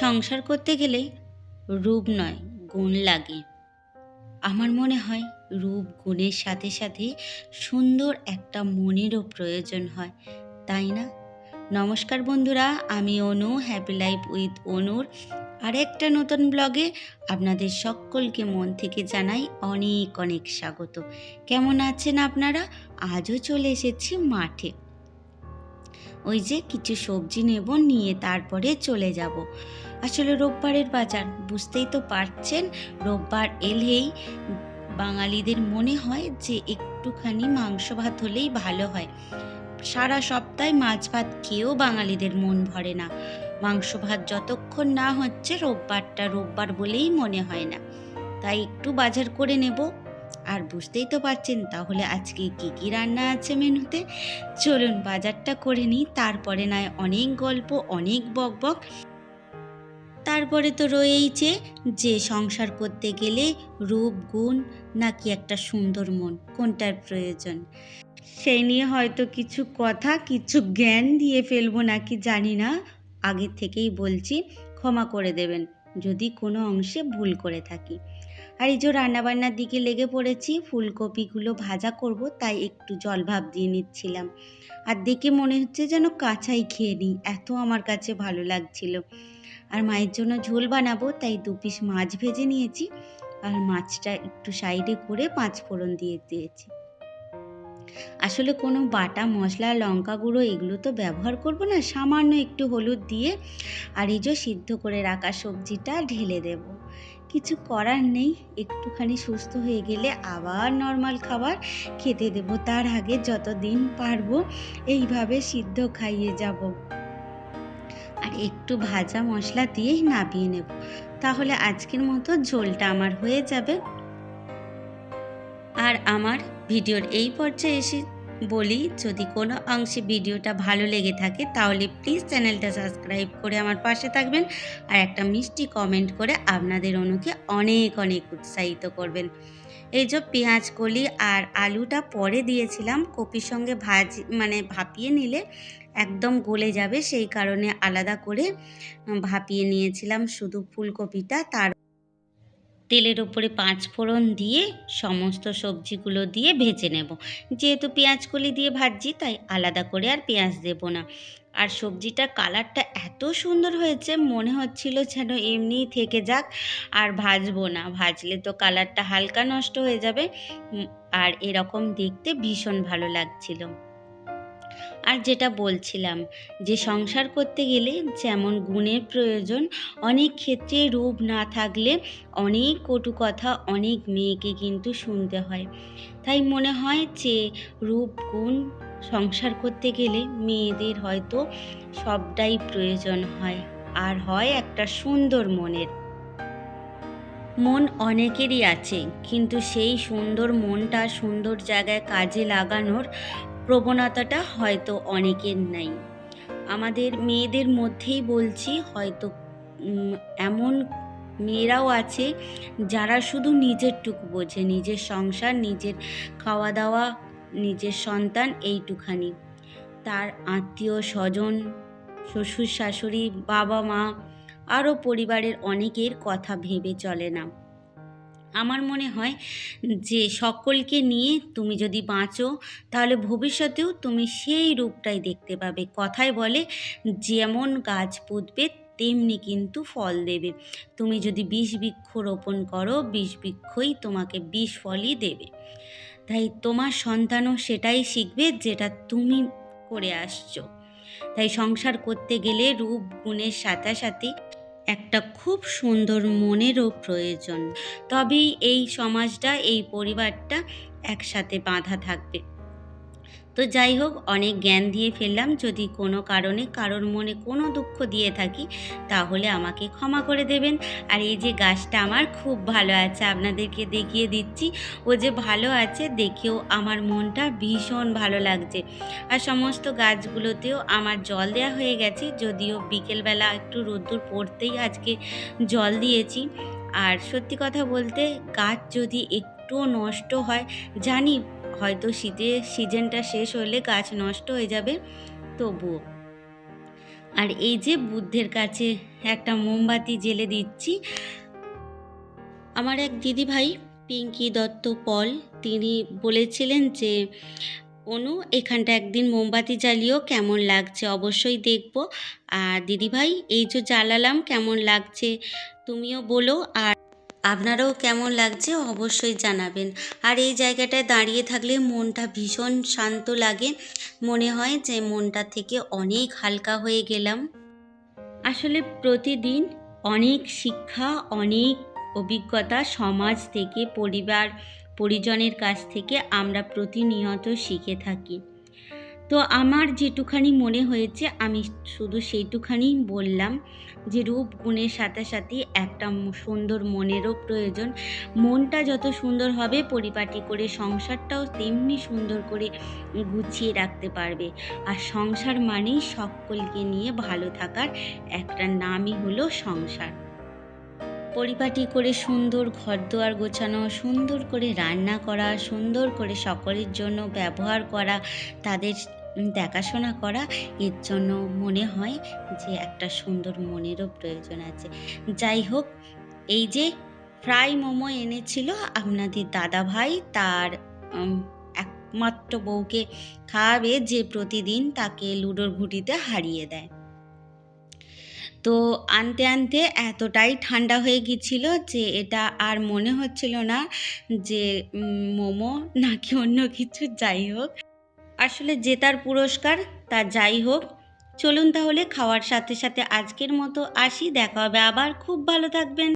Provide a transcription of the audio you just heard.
সংসার করতে গেলে রূপ নয়, গুণ লাগে। আমার মনে হয় রূপ গুণের সাথে সাথে সুন্দর একটা মনেরও প্রয়োজন হয়, তাই না? নমস্কার বন্ধুরা, আমি অনু হ্যাপি লাইফ উইথ অনুর আরেকটা নতুন ব্লগে আপনাদের সকলকে মন থেকে জানাই অনেক অনেক স্বাগত। কেমন আছেন আপনারা? আজও চলে এসেছি মাঠে। ওই যে কিছু সবজি নেব, নিয়ে তারপরে চলে যাব। আসলে রোববারের বাজার, বুঝতেই তো পারছেন, রোববার এলেই বাঙালিদের মনে হয় যে একটুখানি মাংস ভাত হলেই ভালো হয়। সারা সপ্তাহে মাছ ভাত খেয়েও বাঙালিদের মন ভরে না। মাংস ভাত যতক্ষণ না হচ্ছে রোববারটা রোববার বলেই মনে হয় না। তাই একটু বাজার করে নেব। আর বুঝতেই তো পারছেন তাহলে আজকে কি কি রান্না আছে মেনুতে? চলুন বাজারটা করে নিই, তারপরে নয় অনেক গল্প, অনেক বক বক। তারপরে তো রয়েইছে যে সংসার করতে গেলে রূপ, গুণ নাকি একটা সুন্দর মন, কোনটার প্রয়োজন? সেই নিয়ে হয়তো কিছু কথা, কিছু জ্ঞান দিয়ে ফেলব নাকি জানি না। আগে থেকেই বলছি, ক্ষমা করে দেবেন, যদি কোনো অংশে ভুল করে থাকি। আর এই যে রান্নাবান্নার দিকে লেগে পড়েছি, ফুলকপিগুলো ভাজা করব, তাই একটু জল ভাব দিয়ে নিচ্ছিলাম। আর দেখে মনে হচ্ছে যেন কাঁচাই খেয়ে নিই, এত আমার কাছে ভালো লাগছিল। আর মায়ের জন্য ঝোল বানাবো, তাই দু পিস মাছ ভেজে নিয়েছি। আর মাছটা একটু সাইডে করে পাঁচ ফোড়ন দিয়ে দিয়েছি। আসলে কোনো বাটা, মশলা, লঙ্কা গুঁড়ো এগুলো তো ব্যবহার করব না, সামান্য একটু হলুদ দিয়ে আর এই যে সিদ্ধ করে রাখা সবজিটা ঢেলে দেব। কিছু করার নেই। একটুখানি সুস্থ হয়ে গেলে আবার নর্মাল খাবার খেতে দেব। তার আগে যতদিন পারব এইভাবে সিদ্ধ খাইয়ে যাব। আর একটু ভাজা মশলা দিয়েই নাবিয়ে নেব। তাহলে আজকের মতো ঝোলটা আমার হয়ে যাবে। আর আমার ভিডিওর এই পর্যায়ে এসে বলি, যদি কোনো অংশে ভিডিওটা ভালো লেগে থাকে, তাহলে প্লিজ চ্যানেলটা সাবস্ক্রাইব করে আমার পাশে থাকবেন আর একটা মিষ্টি কমেন্ট করে আপনাদের অনুকে অনেক অনেক উৎসাহিত করবেন। এই যে পেঁয়াজ কলি আর আলুটা পরে দিয়েছিলাম, কপির সঙ্গে ভাজি মানে ভাপিয়ে নিলে একদম গলে যাবে, সেই কারণে আলাদা করে ভাপিয়ে নিয়েছিলাম শুধু ফুলকপিটা, তার তেলের ওপরে পাঁচ ফোড়ন দিয়ে সমস্ত সবজিগুলো দিয়ে ভেজে নেব। যেহেতু পেঁয়াজ কলি দিয়ে ভাজছি, তাই আলাদা করে আর পেঁয়াজ দেব না। আর সবজিটার কালারটা এত সুন্দর হয়েছে, মনে হচ্ছিল যেন এমনিই থেকে যাক, আর ভাজবো না। ভাজলে তো কালারটা হালকা নষ্ট হয়ে যাবে। আর এরকম দেখতে ভীষণ ভালো লাগছিল। আর যেটা বলছিলাম যে সংসার করতে গেলে যেমন গুণের প্রয়োজন, অনেক ক্ষেত্রে রূপ না থাকলে অনেক কটু কথা অনেক মেয়েকে কিন্তু শুনতে হয়। তাই মনে হয় যে রূপ, গুণ সংসার করতে গেলে মেয়েদের হয়তো সবটাই প্রয়োজন হয়, আর হয় একটা সুন্দর মনের। মন অনেকেরই আছে, কিন্তু সেই সুন্দর মনটা সুন্দর জায়গায় কাজে লাগানোর প্রবণতাটা হয়তো অনেকের নাই। আমাদের মেয়েদের মধ্যেই বলছি, হয়তো এমন মেয়েরাও আছে যারা শুধু নিজেরটুকু বোঝে, নিজের সংসার, নিজের খাওয়া দাওয়া নিজের সন্তান, এইটুখানি। তার আত্মীয় স্বজন শ্বশুর শাশুড়ি বাবা মা আরও পরিবারের অনেকের কথা ভেবে চলে না। আমার মনে হয় যে সকলকে নিয়ে তুমি যদি বাঁচো, তাহলে ভবিষ্যতেও তুমি সেই রূপটাই দেখতে পাবে। কথায় বলে, যেমন গাছ পুঁতবে, তেমনি কিন্তু ফল দেবে। তুমি যদি বিষ বৃক্ষ রোপণ করো, বিষ বৃক্ষই তোমাকে বিষ ফলই দেবে। তাই তোমার সন্তানও সেটাই শিখবে যেটা তুমি করে আসছো। তাই সংসার করতে গেলে রূপ, গুণের সাথে সাথে একটা খুব সুন্দর মনেরও প্রয়োজন। তবেই এই সমাজটা এই পরিবারটা একসাথে বাঁধা থাকবে। তো যাই হোক, অনেক জ্ঞান দিয়ে ফেললাম। যদি কোনো কারণে কারোর মনে কোনো দুঃখ দিয়ে থাকি, তাহলে আমাকে ক্ষমা করে দেবেন। আর এই যে গাছটা আমার খুব ভালো আছে, আপনাদেরকে দেখিয়ে দিচ্ছি। ও যে ভালো আছে, দেখেও আমার মনটা ভীষণ ভালো লাগছে। আর সমস্ত গাছগুলোতেও আমার জল দেওয়া হয়ে গেছে। যদিও বিকেলবেলা একটু রোদ্দুর পড়তেই আজকে জল দিয়েছি। আর সত্যি কথা বলতে, গাছ যদি একটু নষ্ট হয়, জানি হয়তো শীতের সিজনটা শেষ হলে গাছ নষ্ট হয়ে যাবে, তবুও। আর এই যে বুদ্ধের কাছে একটা মোমবাতি জেলে দিচ্ছি, আমার এক দিদি ভাই পিঙ্কি দত্ত পল, তিনি বলেছিলেন যে, অনু, এখানটা একদিন মোমবাতি জ্বালিয়েও কেমন লাগছে? অবশ্যই দেখব। আর দিদিভাই, এই যে জ্বালালাম, কেমন লাগছে? তুমিও বলো, আর আপনারাও কেমন লাগছে অবশ্যই জানাবেন। আর এই জায়গাটায় দাঁড়িয়ে থাকলে মনটা ভীষণ শান্ত লাগে। মনে হয় যে মনটা থেকে অনেক হালকা হয়ে গেলাম। আসলে প্রতিদিন অনেক শিক্ষা, অনেক অভিজ্ঞতা সমাজ থেকে, পরিবার, পরিজনের কাছ থেকে আমরা প্রতিনিয়ত শিখে থাকি। তো আমার যেটুখানি মনে হয়েছে, আমি শুধু সেইটুখানি বললাম যে রূপ গুণের সাথে সাথে একটা সুন্দর মনেরও প্রয়োজন। মনটা যত সুন্দর হবে, পরিপাটি করে সংসারটাও তেমনি সুন্দর করে গুছিয়ে রাখতে পারবে। আর সংসার মানেই সকলকে নিয়ে ভালো থাকার একটা নামই হলো সংসার। পরিপাটি করে সুন্দর ঘর দুয়ার গোছানো, সুন্দর করে রান্না করা, সুন্দর করে সকলের জন্য ব্যবহার করা, তাদের দেখাশোনা করা, এর জন্য মনে হয় যে একটা সুন্দর মনেরও প্রয়োজন আছে। যাই হোক, এই যে ফ্রাই মোমো এনেছিল আপনাদের দাদা ভাই তার একমাত্র বউকে খাওয়াবে যে প্রতিদিন তাকে লুডোর ঘুটিতে হারিয়ে দেয়। তো আনতে আনতে এতটাই ঠান্ডা হয়ে গিয়েছিল যে এটা আর মনে হচ্ছিল না যে মোমো নাকি অন্য কিছু, যাই হোক। আসলে জেতার পুরস্কার, তা যাই হোক। চলুন তাহলে খাওয়ার সাথে সাথে আজকের মতো আসি। দেখা হবে আবার। খুব ভালো থাকবেন।